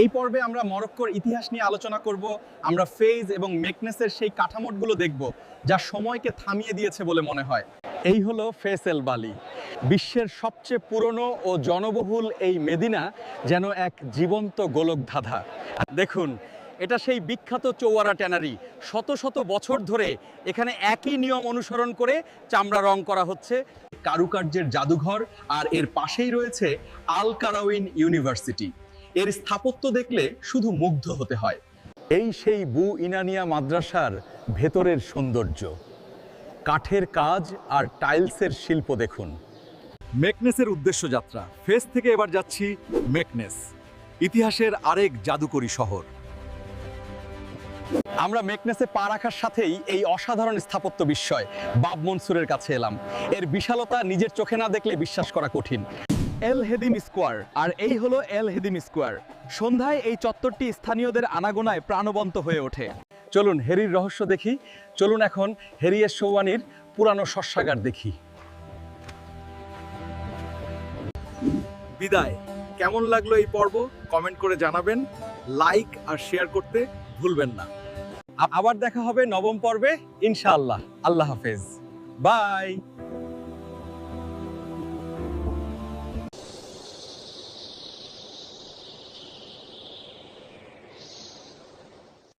এই পর্বে আমরা মরক্কোর ইতিহাস নিয়ে আলোচনা করব, আমরা ফেজ এবং মেকনেসের সেই কাঠামোটগুলো দেখব, যা সময়কে থামিয়ে দিয়েছে বলে মনে হয়। এই হলো ফেসেল বালি। বিশ্বের সবচেয়ে পুরনো ও জনবহুল এই মেদিনা যেন এক জীবন্ত গোলকধাঁধা। দেখুন, এটা সেই বিখ্যাত চৌয়ারা ট্যানারি। শত শত বছর ধরে এখানে একই নিয়ম অনুসরণ করে চামড়া রং করা হচ্ছে। কারুকার্যের জাদুঘর আর এর পাশেই রয়েছে আল কারাউইন ইউনিভার্সিটি। এর স্থাপত্য দেখলে শুধু মুগ্ধ হতে হয়। এই সেই বু ইনানিয়া মাদ্রাসার ভেতরের সৌন্দর্য। কাঠের কাজ আর টাইলসের শিল্প দেখুন। মেকনেসের উদ্দেশ্য যাত্রা। ফেস থেকে এবার যাচ্ছি মেকনেস ইতিহাসের আরেক জাদুকরী শহর। আমরা মেকনেসে পা রাখার সাথেই এই অসাধারণ স্থাপত্য বিস্ময় বাব মনসুরের কাছে এলাম। এর বিশালতা নিজের চোখে না দেখলে বিশ্বাস করা কঠিন। এল হেদিম স্কোয়ার, আর এই হলো এল হেদিম স্কোয়ার। সন্ধ্যায় এই চত্বরটি স্থানীয়দের আনাগোনায় প্রাণবন্ত হয়ে ওঠে। চলুন হেরির রহস্য দেখি। চলুন এখন হেরিয়ের সৌয়ানির পুরানো শস্যাগার দেখি। বিদায়। কেমন লাগল এই পর্ব? কমেন্ট করে জানাবেন। লাইক আর শেয়ার করতে ভুলবেন না। আবার দেখা হবে নবম পর্বে, ইনশাআল্লাহ। আল্লাহ হাফেজ। বাই।